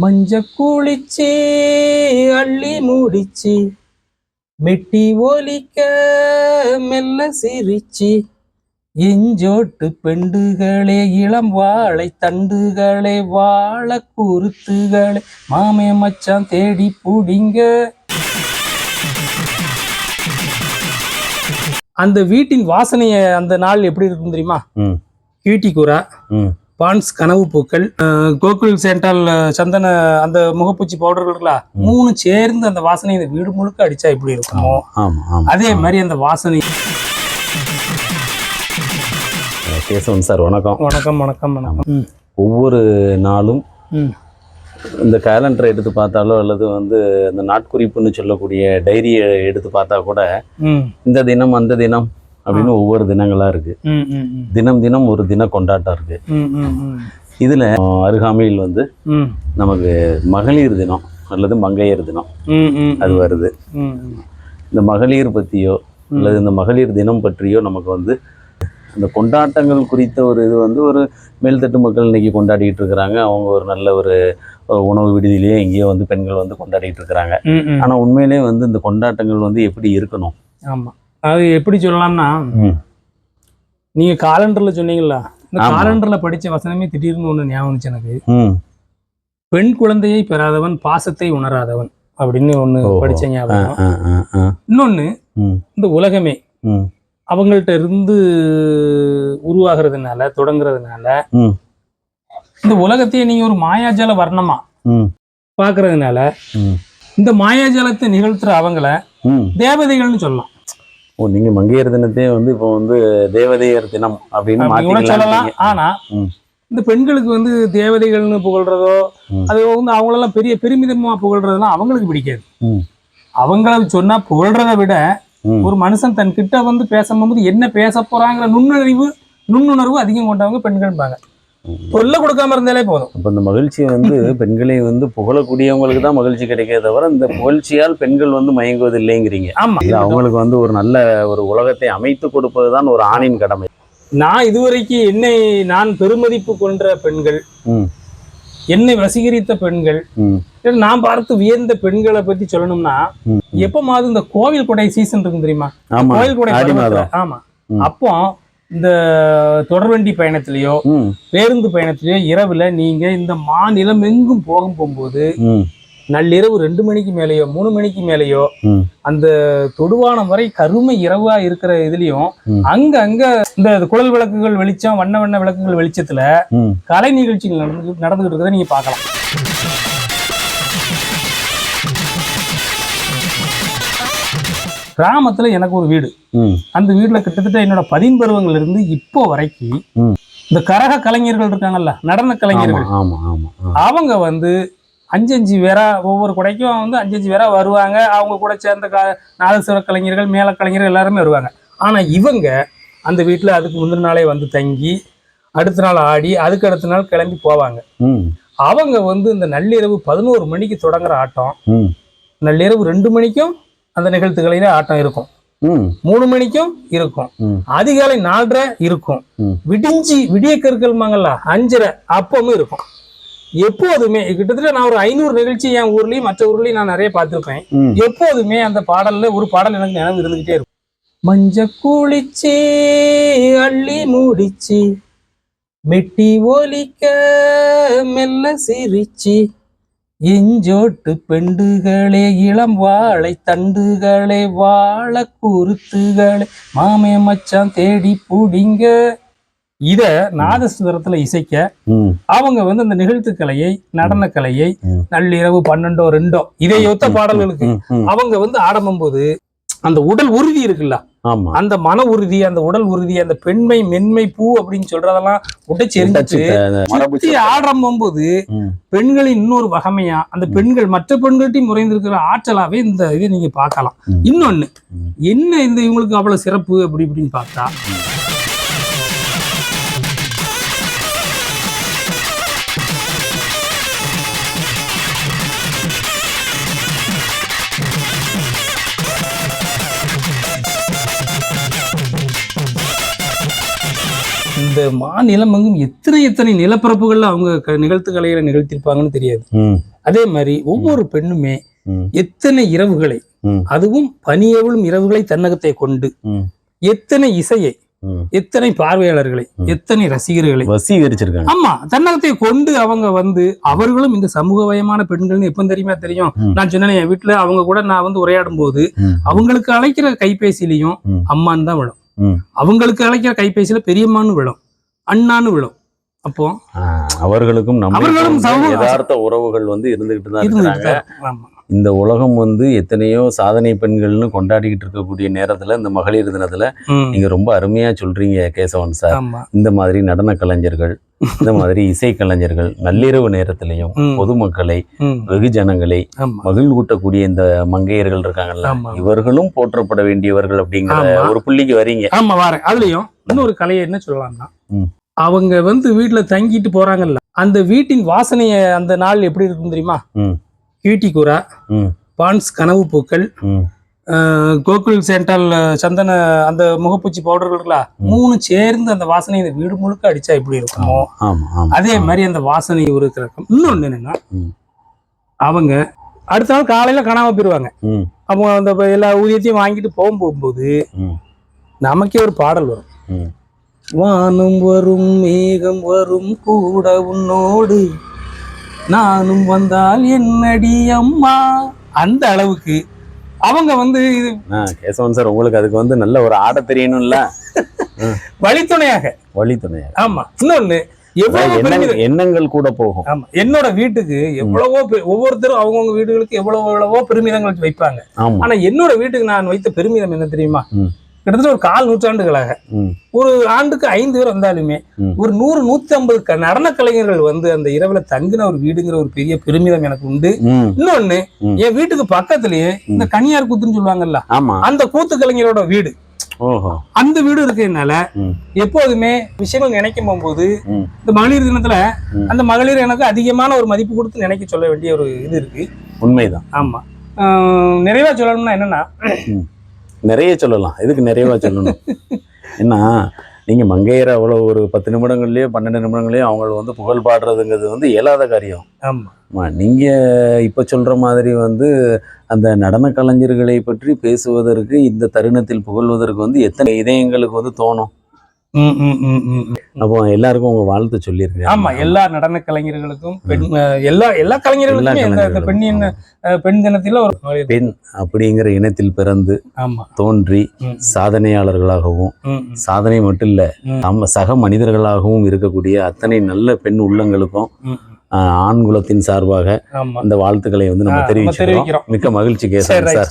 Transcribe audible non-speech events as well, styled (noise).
மஞ்ச குளிச்சு அள்ளி முடிச்சு மெட்டி ஒலிக்க மெல்ல சிரிச்சு இஞ்சோட்டு பெண்டுகளே இளம் வாழை தண்டுகளே வாழ குருத்துகளே மாமே மச்சான் தேடி புடிங்க. அந்த வீட்டின் வாசனைய அந்த நாள் எப்படி இருக்கும் தெரியுமா? ம். கீட்டி கூரா ம். பான்ஸ் கனவு பூக்கள் கோகுல் சென்டால் சந்தன அந்த முகப்பூச்சி பவுடர்கள் இருக்கலாம் மூணு சேர்ந்து அந்த வாசனை இந்த வீடு முழுக்க அடிச்சா எப்படி இருக்குமோ? அதே மாதிரி அந்த வாசனை. கேசவன் சார் வணக்கம். வணக்கம் வணக்கம் வணக்கம். ஒவ்வொரு நாளும் இந்த கேலண்டரை எடுத்து பார்த்தாலோ அல்லது வந்து இந்த நாட்குறிப்புன்னு சொல்லக்கூடிய டைரியை எடுத்து பார்த்தா கூட இந்த தினம் அந்த தினம் அப்படின்னு ஒவ்வொரு தினங்களா இருக்கு. தினம் தினம் ஒரு தின கொண்டாட்டம் இருக்கு. இதுல அருகாமையில் வந்து நமக்கு மகளிர் தினம் அல்லது மங்கையர் தினம் அது வருது. இந்த மகளிர் பற்றியோ அல்லது இந்த மகளிர் தினம் பற்றியோ நமக்கு வந்து இந்த கொண்டாட்டங்கள் குறித்த ஒரு இது வந்து ஒரு மேல்தட்டு மக்கள் இன்னைக்கு கொண்டாடிட்டு இருக்கிறாங்க. அவங்க ஒரு நல்ல ஒரு உணவு விடுதியிலேயே எங்கேயோ வந்து பெண்கள் வந்து கொண்டாடிட்டு இருக்கிறாங்க. ம், ம். ஆனா உண்மையிலேயே வந்து இந்த கொண்டாட்டங்கள் வந்து எப்படி இருக்கணும்? ஆமா. அது எப்படி சொல்லலாம்னா. நீங்க காலண்டர்ல சொன்னீங்கல்ல இந்த. காலண்டர்ல படிச்ச வசனமே திடீர்னு ஒண்ணு ஞாபகம் எனக்கு பெண் குழந்தையை பெறாதவன் பாசத்தை உணராதவன் அப்படின்னு ஒண்ணு. படிச்ச ஞாபகம். இன்னொன்னு இந்த உலகமே அவங்கள்ட்ட இருந்து உருவாகிறதுனால தொடங்குறதுனால இந்த உலகத்தையே நீங்க ஒரு மாயாஜால வர்ணமா பாக்குறதுனால இந்த மாயாஜாலத்தை நிகழ்த்துற அவங்கள. தேவதைகள்னு சொல்லலாம் ஓ நீங்க மங்கையர் தினத்தையே வந்து இப்போ வந்து தேவதையர் தினம் அப்படின்னு சொல்லலாம் ஆனா. இந்த பெண்களுக்கு வந்து தேவதைகள்னு புகழ்றதோ. அது வந்து அவங்களெல்லாம் பெரிய பெருமிதமா புகழ்றதெல்லாம் அவங்களுக்கு பிடிக்காது அவங்கள சொன்னா புகழ்றதை விட. ஒரு மனுஷன் தன் கிட்ட வந்து பேசும்போது என்ன பேச போறாங்கிற நுண்ணறிவு நுண்ணுணர்வு அதிகம் கொண்டவங்க பெண்கள்பாங்க தொல்லை கொடுக்காம இருந்தாலே போதும். அப்போ இந்த மகிழ்ச்சி வந்து (laughs) பெண்களை வந்து புகழக்கூடியவங்களுக்கு தான் மகிழ்ச்சி கிடைக்கே தவிர இந்த புகழ்ச்சியால் பெண்கள் வந்து மயங்குவது இல்லைங்கிறீங்க. ஆமா. அவங்களுக்கு வந்து ஒரு நல்ல ஒரு உலகத்தை அமைத்து கொடுப்பது தான் ஒரு ஆணின் கடமை. நான் இதுவரைக்கும் என்னை நான் பெருமதிப்பு கொன்ற பெண்கள் என்னை வசீகரித்த பெண்கள் நான் பார்த்து வியந்த பெண்களை பத்தி சொல்லணும்னா. எப்பமாவது இந்த கோவில் கொடை சீசன் இருக்கும் தெரியுமா? கோவில் கொடை ஆமா. அப்போ இந்த தொடர்வண்டி பயணத்திலேயோ பேருந்து பயணத்திலேயோ இரவுல நீங்க இந்த மாநிலம் எங்கும் போகும் போகும்போது நள்ளிரவு ரெண்டு மணிக்கு மேலேயோ மூணு மணிக்கு மேலேயோ அந்த தொடுவானம் வரை கருமை இரவா இருக்கிற இதுலயும். அங்க அங்க இந்த குழல் விளக்குகள் வெளிச்சம் வண்ண வண்ண விளக்குகள் வெளிச்சத்துல கலை நிகழ்ச்சிகள் நடந்து நடந்துகிட்டு இருக்கிறத நீங்க பார்க்கலாம். கிராமத்துல எனக்கு ஒரு வீடு. அந்த வீட்டுல கிட்டத்தட்ட என்னோட பதின்பருவங்கள்ல இருந்து இப்போ வரைக்கும். இந்த கரக கலைஞர்கள் இருக்காங்கல்ல நடன கலைஞர்கள். அவங்க வந்து அஞ்சு அஞ்சு பேரா ஒவ்வொரு குடைக்கும் வந்து அஞ்சு அஞ்சு பேரா வருவாங்க. அவங்க கூட சேர்ந்த க நாதஸ்வர கலைஞர்கள் மேல கலைஞர்கள் எல்லாருமே வருவாங்க. ஆனா இவங்க அந்த வீட்டுல அதுக்கு முந்தின நாளே வந்து தங்கி அடுத்த நாள் ஆடி அதுக்கு அடுத்த நாள் கிளம்பி போவாங்க. அவங்க வந்து இந்த நள்ளிரவு பதினோரு மணிக்கு தொடங்குற ஆட்டம். நள்ளிரவு ரெண்டு மணிக்கும் அந்த நிகழ்த்துகளிலே ஆட்டம் இருக்கும். மூணு மணிக்கும் இருக்கும். அதிகாலை நாலரை இருக்கும். விடிஞ்சி விடிய கற்கள்மாங்கல்ல அஞ்சரை அப்பவும் இருக்கும். எப்போதுமே கிட்டத்தட்ட நான் ஒரு ஐநூறு நிகழ்ச்சி என் ஊர்லயும் மற்ற ஊர்லயும் நான் நிறைய பார்த்திருப்பேன். எப்போதுமே அந்த பாடல்ல ஒரு பாடல் எனக்கு நினைவு இருந்துகிட்டே இருக்கும். மஞ்ச குளிச்சு அள்ளி மூடிச்சு மெட்டி ஒலிக்க மெல்ல சிரிச்சு இஞ்சோட்டு பெண்டுகளே இளம் வாழை தண்டுகளே வாழ குருத்துகளே மாமே மச்சான் தேடி புடிங்க இத நாதஸ்வரத்துல இசைக்க அவங்க வந்து அந்த நிகழ்த்துக்கலையை நடனக்கலையை ம். நள்ளிரவு பன்னெண்டோ ரெண்டோ இதை ஒத்த பாடல்களுக்கு. அவங்க வந்து ஆடம்பும்போது அந்த உடல் உறுதி இருக்குல்ல அந்த மன உறுதி அந்த உடல் உறுதி அந்த பெண்மை மென்மை பூ அப்படின்னு சொல்றதெல்லாம் உடைச்சு எரிஞ்சிட்டு அந்த மரபு சுத்தி ஆடும்போது ம், பெண்களின் இன்னொரு வகமையா அந்த பெண்கள் மற்ற பெண்கள்ட்டையும் முறைந்திருக்கிற ஆற்றலாவே இந்த இதை நீங்க பார்க்கலாம். இன்னொன்னு. என்ன இந்த இவங்களுக்கு அவ்வளவு சிறப்பு அப்படி இப்படின்னு பார்த்தா இந்த மாநிலம் எங்கும் எத்தனை எத்தனை நிலப்பரப்புகள்ல அவங்க நிகழ்த்து கலைகளை நிகழ்த்திருப்பாங்கன்னு தெரியாது. அதே மாதிரி ஒவ்வொரு பெண்ணுமே எத்தனை இரவுகளை அதுவும் பனியவளும் இரவுகளை தன்னகத்தை கொண்டு எத்தனை இசையை. எத்தனை பார்வையாளர்களை எத்தனை ரசிகர்களை வசீகரிச்சிருக்காங்க. ஆமா தன்னகத்தை கொண்டு அவங்க வந்து அவர்களும் இந்த சமூகமயமான பெண்கள்னு எப்ப தெரியுமா தெரியும். நான் சொன்னேன் என் வீட்டுல அவங்க கூட நான் வந்து உரையாடும் போது அவங்களுக்கு அழைக்கிற கைபேசியிலையும் ம். அம்மான்னு தான் விழும். அவங்களுக்கு அழைக்கிற கைபேசியில பெரியம்மான்னு விழும். அண்ணான்னு விழும் அப்போ அவர்களுக்கும் நம்மளுக்கும் யதார்த்த உறவுகள் வந்து இருந்துகிட்டு தான் இருந்துகிட்டு இருக்கிறாங்க தான் இருக்கு. ஆமா இந்த உலகம் வந்து எத்தனையோ சாதனை பெண்கள்னு கொண்டாடிக்கிட்டு இருக்கக்கூடிய நேரத்துல இந்த மகளிர் தினத்துல. நீங்க ரொம்ப அருமையா சொல்றீங்க கேசவன் சார் இந்த மாதிரி நடன கலைஞர்கள் (laughs) இந்த மாதிரி இசை கலைஞர்கள் நள்ளிரவு நேரத்திலையும். பொதுமக்களை. வெகுஜனங்களை ஆமா மகிழ்வூட்டக்கூடிய இந்த மங்கையர்கள் இருக்காங்கல்ல. இவர்களும் போற்றப்பட வேண்டியவர்கள் அப்படிங்கிற. ஒரு புள்ளிக்கு வரீங்க ஆமா வரேன் அதுலயும் இன்னொரு கலையை என்ன சொல்லலாம்னா. அவங்க வந்து வீட்டுல தங்கிட்டு போறாங்கல்ல அந்த வீட்டின் வாசனைய அந்த நாள் எப்படி இருக்கும் தெரியுமா? ம், பான்ஸ் கனவு பூக்கள் கோகுல் சென்டால் சந்தன அந்த முகப்பூச்சி பவுடர் இருக்குல்ல மூணு சேர்ந்து அந்த வாசனை இந்த வீடு முழுக்க அடிச்சா எப்படி இருக்குமோ அதே மாதிரி அந்த வாசனை இருக்கிற இன்னொன்னு என்னன்னா. அவங்க அடுத்த நாள் காலையில காணாம போயிருவாங்க. ம், அவங்க அந்த எல்லா ஊதியத்தையும் வாங்கிட்டு போகும்போது ம், நமக்கே ஒரு பாடல் வரும். ம். வானம் வரும் மேகம் வரும் கூட உன்னோடு. நானும் வந்தால் என்னடி அம்மா? அந்த அளவுக்கு. அவங்க வந்து இது கேசவன் சார் உங்களுக்கு அதுக்கு வந்து நல்ல ஒரு ஆட தெரியணும்ல? (laughs) வழித்துணையாக. வழித்துணையா ஆமா. இன்னொன்னு எண்ணங்கள் கூட போகும். ஆமா. என்னோட வீட்டுக்கு எவ்வளவோ ஒவ்வொருத்தரும் அவங்கவுங்க வீடுகளுக்கு எவ்வளவு எவ்வளவோ பெருமிதங்கள் வைப்பாங்க. ஆனா என்னோட வீட்டுக்கு நான் வைத்த பெருமிதம் என்ன தெரியுமா. கிட்டத்தட்ட ஒரு கால் நூற்றாண்டுகளாக. ஒரு ஆண்டுக்கு ஐந்து பேர் வந்தாலுமே. ஒரு நூறு நூத்தி ஐம்பது நடன கலைஞர்கள் வந்து அந்த இரவுல தங்கின ஒரு வீடுங்கிற ஒரு பெரிய பெருமிதம் எனக்கு உண்டு. இன்னொன்னு. என் வீட்டுக்கு பக்கத்துலயே இந்த கன்னியார் கூத்துன்னு சொல்லுவாங்கல்ல ஆமா. அந்த கூத்து கலைஞரோட வீடு. அந்த வீடு இருக்கிறதுனால எப்போதுமே விஷயங்கள் நினைக்கும் போகும்போது இந்த மகளிர் தினத்துல. அந்த மகளிர் எனக்கு அதிகமான ஒரு மதிப்பு கொடுத்து நினைக்க சொல்ல வேண்டிய ஒரு இது இருக்கு. உண்மைதான். ஆமா. நிறைவா சொல்லணும்னா என்னன்னா நிறைய சொல்லலாம். எதுக்கு நிறைவா சொல்லணும்? ஏன்னா நீங்க மங்கையர் அவ்வளோ ஒரு பத்து நிமிடங்கள்லயோ பன்னெண்டு நிமிடங்கள்லயோ அவங்க வந்து புகழ் பாடுறதுங்கிறது வந்து இயலாத காரியம். ஆமா. ஆமா, நீங்க இப்ப சொல்ற மாதிரி வந்து அந்த நடன கலைஞர்களை பற்றி பேசுவதற்கு இந்த தருணத்தில் புகழ்வதற்கு வந்து எத்தனை இதயங்களுக்கு வந்து தோணும்? ம், ம், ம், ம். அப்போ எல்லாருக்கும் உங்க வாழ்த்து சொல்லியிருக்கேன். ஆமா எல்லா நடன கலைஞர்களுக்கும் பெண் எல்லா எல்லா கலைஞர்களுக்குமே பெண்ணின் பெண் தினத்தில ஒரு பெண் அப்படிங்கிற இனத்தில் பிறந்து தோன்றி சாதனையாளர்களாகவும் சாதனை மட்டும் இல்ல. நம்ம சக மனிதர்களாகவும் இருக்கக்கூடிய அத்தனை நல்ல பெண் உள்ளங்களுக்கும் ஆண் குலத்தின் சார்பாக இந்த வாழ்த்துக்களை வந்து நம்ம தெரிவிக்கிறோம். மிக்க மகிழ்ச்சி கேசவன் சார்.